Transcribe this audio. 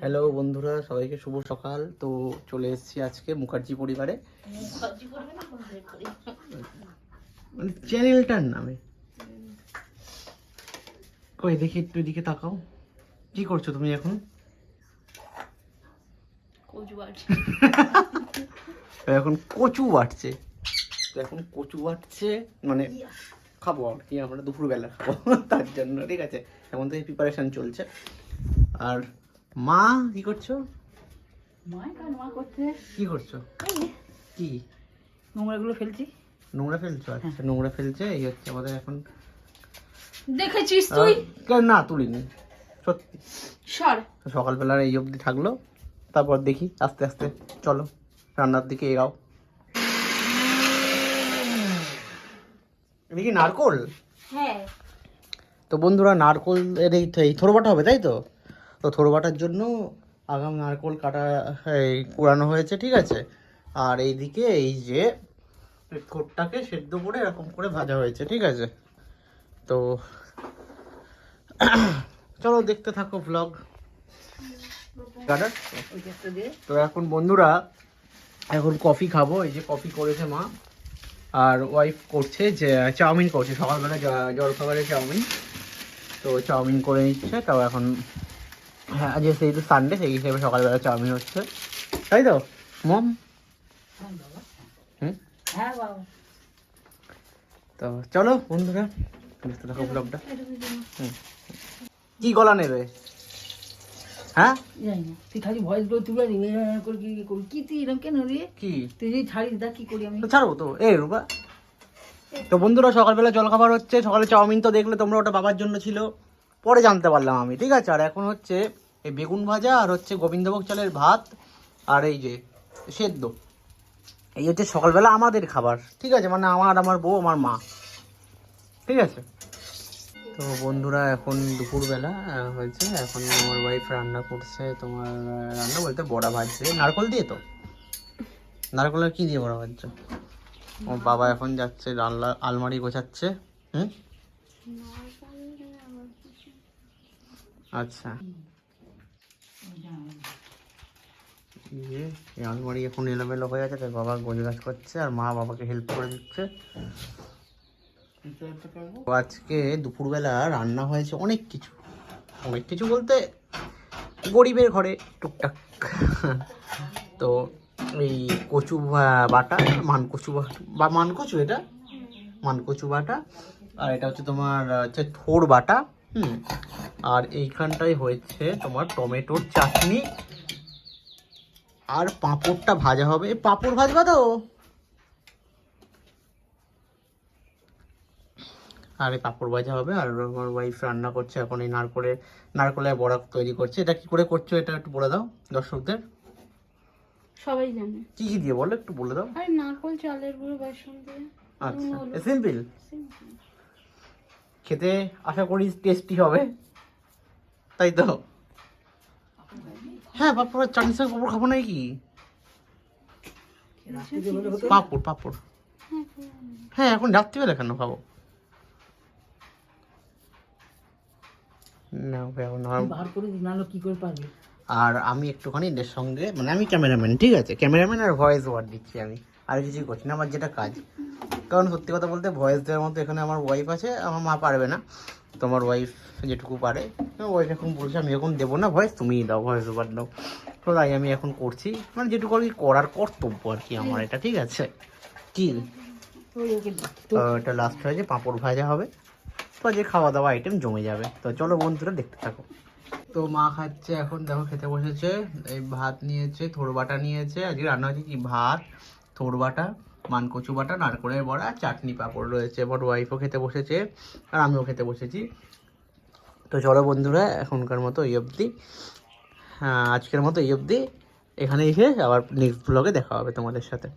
Hello বন্ধুরা সবাইকে শুভ সকাল। তো চলে এসেছি আজকে মুখার্জি পরিবারে। মানে চ্যানেলটার নামে। কই দেখি একটু এদিকে তাকাও। কি করছ তুমি এখন? তো এখন কচু বাটছে। তো এখন কচু বাটছে মানে খাব আর কি আমরা দুপুরবেলা খাব। তার জন্য ঠিক আছে? এখন থেকে প্রিপারেশন চলছে। আর মা কি করছ? কি করছ? কি? নোংরাগুলো ফেলছি। নোংরা ফেলছো? আচ্ছা নোংরা ফেলছে এই হচ্ছে আমাদের এখন। দেখেছিস তুই? না তুলিনি। সত্যি। সর। সকালবেলার এই অবধি থাকল তারপর দেখি আস্তে আস্তে। চলো রান্নার দিকে এগাও। কি নারকোল? হ্যাঁ। তো বন্ধুরা নারকোল এর এই এই থোরবাটা হবে তাই তো? তো থোরবাটার জন্য আগাম নারকোল কাটা, এই কুড়ানো হয়েছে, ঠিক আছে? আর এইদিকে এই যে থোরটাকে সেদ্ধ করে এরকম করে ভাজা হয়েছে, ঠিক আছে? তো চলো দেখতে থাকো ব্লগ তো এখন বন্ধুরা, এখন কফি খাব, এই যে কফি করেছে মা। আর ওয়াইফ করছে যে, চাউমিন করছে। সকালবেলা জলখাবারে চাউমিন। তো চাউমিন করে নিচ্ছে, তাও এখন হ্যাঁ আজ যেহেতু সানডে সেই হিসেবে সকালবেলা চাউমিন হচ্ছে। তাই তো? মম। হ্যাঁ হুম? হ্যাঁ বাবা। তো চলো বন্ধুরা দেখতে থাকো ব্লগটা হুম। কি গলা নেবে? হ্যাঁ? তুই খালি ভয়েসগুলো তুলে দিবি এরকম করে কি কি কি তুই এরকম কেন রে? কি? তুই যদি ছাড়িস কি করি আমি। তো ছাড়বো তো। এ রূপা। তো বন্ধুরা সকালবেলা জলখাবার হচ্ছে। সকালে চাউমিন তো দেখলে তোমরা ওটা বাবার জন্য ছিল। পরে জানতে পারলাম আমি, ঠিক আছে? আর এখন হচ্ছে এই বেগুন ভাজা আর হচ্ছে গোবিন্দভোগ চালের ভাত আর এই যে সেদ্ধ। এই হচ্ছে সকালবেলা আমাদের খাবার, ঠিক আছে? মানে আমার আমার বউ, আমার মা, ঠিক আছে? তো বন্ধুরা, এখন দুপুরবেলা হয়েছে। এখন আমার ওয়াইফ রান্না করছে তোমার, রান্না বলতে বড়া ভাজছে। নারকল দিয়ে তো? নারকলের কি দিয়ে বড়া ভাজছে? ওর বাবা এখন যাচ্ছে আলমারি গোছাচ্ছে। হুম? আচ্ছা। এই আলমারি এখন এলোমেলো হয়ে আছে, তাই বাবা গোছগাছ করছে আর মা বাবাকে হেল্প করে দিচ্ছে। আজকে দুপুরবেলা রান্না হয়েছে অনেক কিছু। অনেক কিছু বলতে গরিবের ঘরে টুকটাক। তো এই কচু বাটা, মানকচু বা মানকচু এটা? মানকচু বাটা। আর এটা হচ্ছে তোমার, হচ্ছে থোর বাটা। হুম। আর এইখানটায় হয়েছে তোমার টমেটোর চাটনি। আর পাঁপড়টা ভাজা হবে। পাঁপড় ভাজবা তো? আর এই পাঁপড় ভাজা হবে। আর আমার ওয়াইফ রান্না করছে এখন এই নারকলে নারকলের বড়া তৈরি করছে। এটা কি করে করছ এটা একটু বলে দাও দর্শকদের। সবাই জানে। কি কি দিয়ে বলো একটু বলে দাও। আরে নারকল চালের গুঁড়ো বেসন দিয়ে। আচ্ছা। সিম্পল খেতে আশা করি টেস্টি হবে। তাই তো? হ্যাঁ পাপড় চাটনির সঙ্গে পাপড় খাব নাকি? পাপড় পাপড়। হ্যাঁ এখন রাত্রিবেলা কেন খাব? না কি করে পারবি? আর আমি একটুখানি এদের সঙ্গে মানে আমি ক্যামেরাম্যান ঠিক আছে? ক্যামেরাম্যান আর ভয়েস ওয়ার্ড দিচ্ছি আমি। আর কিছুই করছি না আমার যেটা কাজ। কারণ সত্যি কথা বলতে ভয়েস দেওয়ার মতো এখানে আমার ওয়াইফ আছে আমার মা পারবে না। তোমার ওয়াইফ যেটুকু পারে ওয়াইফ এখন বলছে আমি এখন দেবো না ভয়েস তুমিই দাও ভয়েস ওভার দাও। তো তাই আমি এখন করছি মানে যেটুকু আর কি করার কর্তব্য আর কি আমার এটা ঠিক আছে? কি? এটা লাস্ট হয়েছে পাঁপড় ভাজা হবে। তো যে খাওয়া দাওয়া আইটেম জমে যাবে। তো চলো বন্ধুরা দেখতে থাকো। তো মা খাচ্ছে এখন দেখো খেতে বসেছে এই ভাত নিয়েছে থোর বাটা নিয়েছে আজকে রান্না হচ্ছে কি ভাত থোর বাটা মানকচু বাটা, নারকোলের বড়া, চাটনি পাঁপড় রয়েছে বড় ওয়াইফও খেতে বসেছে, আর আমিও খেতে বসেছি। তো চলো বন্ধুরা, এখনকার মতো এই অবধি। আজকের মতো এই অবধি। এখানেই শেষ, আবার নেক্সট ব্লগে দেখা হবে তোমাদের সাথে।